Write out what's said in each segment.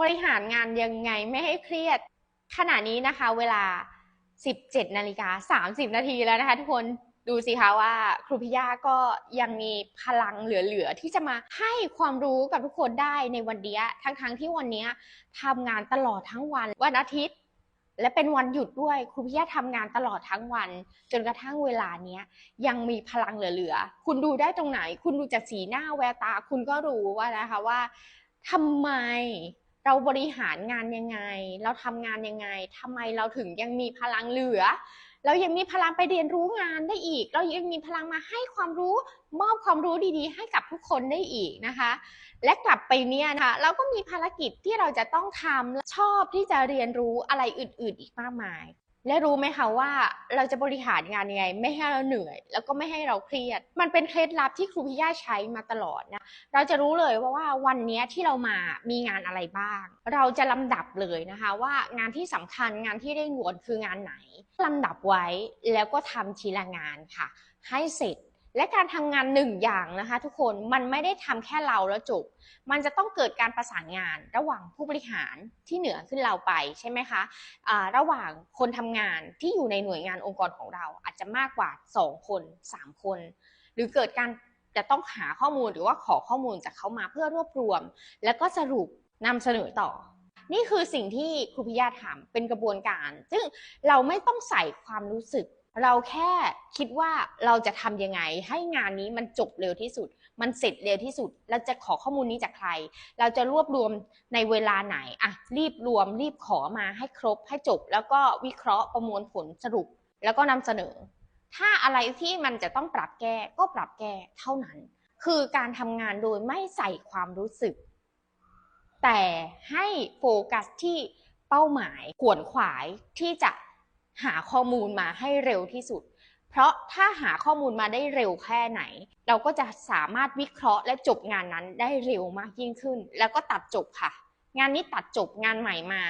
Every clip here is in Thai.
บริหารงานยังไงไม่ให้เครียด ขณะนี้นะคะ เวลา 17นาฬิกา30 นาทีแล้วนะคะทุกคนดูสิคะว่าครูพิยาก็ยังมีพลังเหลือๆที่จะมาให้ความรู้กับทุกคนได้ในวันนี้ทั้งๆที่วันนี้ทำงานตลอดทั้งวันวันอาทิตย์ และเป็นวันหยุดด้วยครูพิยาทำงานตลอดทั้งวัน จนกระทั่งเวลาเนี้ยยังมีพลังเหลือๆคุณดูได้ตรงไหน คุณดูจากสีหน้าแววตา คุณก็รู้ว่านะคะว่าทำไม เราบริหารงานยังไง เราทำงานยังไงทำไมเราถึงยังมีพลังเหลือ เรายังมีพลังไปเรียนรู้งานได้อีก เรายังมีพลังมาให้ความรู้มอบความรู้ดีๆ ให้กับทุกคนได้อีกนะคะ และกลับไปเนี่ยนะคะเราก็มีภารกิจที่เราจะต้องทำชอบที่จะเรียนรู้อะไรอื่น ๆ อีกมากมาย และรู้ไหมคะว่าเราจะบริหารงานยังไง ไม่ให้เราเหนื่อย แล้วก็ไม่ให้เราเครียด มันเป็นเคล็ดลับที่ครูพิยาใช้มาตลอดนะเราจะรู้เลยว่าว่าวันนี้ที่เรามามีงานอะไรบ้าง เราจะลำดับเลยนะคะว่างานที่สำคัญงานที่เร่งด่วนคืองานไหนลำดับไว้แล้วก็ทำทีละงานค่ะ ให้เสร็จ และการทำงานหนึ่งอย่างนะคะ ทุกคนมันไม่ได้ทำแค่เราแล้วจบ มันจะต้องเกิดการประสานงานระหว่างผู้บริหารที่เหนือขึ้นเราไปใช่ไหมคะอ่าระหว่างคนทำงานที่อยู่ในหน่วยงานองค์กรของเรา อาจจะมากกว่า 2 คน 3 คน หรือเกิดการจะต้องหาข้อมูลหรือว่าขอข้อมูลจากเขามาเพื่อรวบรวม แล้วก็สรุปนำเสนอต่อ นี่คือสิ่งที่ครูพิยาทำเป็นกระบวนการ ซึ่งเราไม่ต้องใส่ความรู้สึก เราแค่คิดว่าเราจะทำยังไง ให้งานนี้มันจบเร็วที่สุด มันเสร็จเร็วที่สุด เราจะขอข้อมูลนี้จากใคร เราจะรวบรวมในเวลาไหนอะรีบรวม รีบขอมาให้ครบให้จบ แล้วก็วิเคราะห์ประมวลผลสรุป แล้วก็นำเสนอ ถ้าอะไรที่มันจะต้องปรับแก้ก็ปรับแก้เท่านั้น คือการทำงานโดยไม่ใส่ความรู้สึก แต่ให้โฟกัสที่เป้าหมายขวนขวายที่จะ หาข้อมูลมาให้เร็วที่สุด เพราะถ้าหาข้อมูลมาได้เร็วแค่ไหน เราก็จะสามารถวิเคราะห์และจบงานนั้นได้เร็วมากยิ่งขึ้น แล้วก็ตัดจบค่ะ งานนี้ตัดจบงานใหม่มา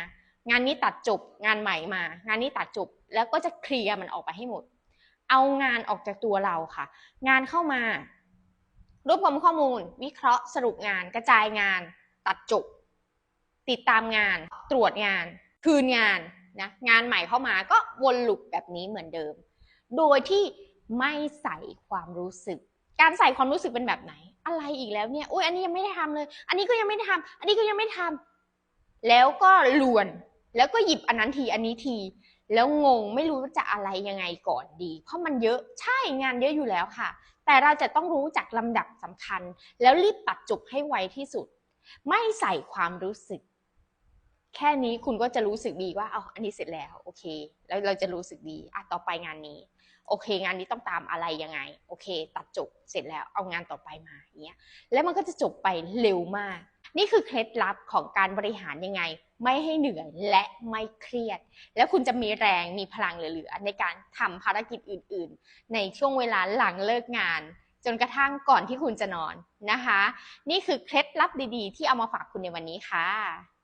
งานนี้ตัดจบงานใหม่มา งานนี้ตัดจบแล้วก็จะเคลียร์มันออกไปให้หมด เอางานออกจากตัวเราค่ะ งานเข้ามารวบรวมข้อมูล วิเคราะห์สรุปงาน กระจายงาน ตัดจบ ติดตามงาน ตรวจงาน คืนงาน นะงานใหม่เข้ามาก็วนลูปแบบนี้เหมือนเดิม โดยที่ไม่ใส่ความรู้สึก การใส่ความรู้สึกเป็นแบบไหน อะไรอีกแล้วเนี่ยโอ้ยอันนี้ยังไม่ได้ทำเลย อันนี้ก็ยังไม่ได้ทำอันนี้ก็ยังไม่ได้ทำแล้วก็ลวนแล้วก็หยิบอันนั้นทีอันนี้ที แล้วงงไม่รู้จะอะไรยังไงก่อนดี เพราะมันเยอะใช่งานเยอะอยู่แล้วค่ะ แต่เราจะต้องรู้จักลำดับสำคัญ แล้วรีบตัดจบให้ไวที่สุด ไม่ใส่ความรู้สึก แค่นี้คุณก็จะรู้สึกดีว่าเอาอันนี้เสร็จแล้วโอเค แล้วเราจะรู้สึกดีอะต่อไปงานนี้ โอเค งานนี้ต้องตามอะไรยังไง โอเค ตัดจบเสร็จแล้วเอางานต่อไปมาอย่างเงี้ยแล้วมันก็จะจบไปเร็วมาก นี่คือเคล็ดลับของการบริหารยังไง ไม่ให้เหนื่อยและไม่เครียด แล้วคุณจะมีแรงมีพลังเหลือๆในการทำภารกิจอื่น ๆ ในช่วงเวลาหลังเลิกงานจนกระทั่งก่อนที่คุณจะนอนนะคะ นี่คือเคล็ดลับดีๆ ที่เอามาฝากคุณในวันนี้ค่ะ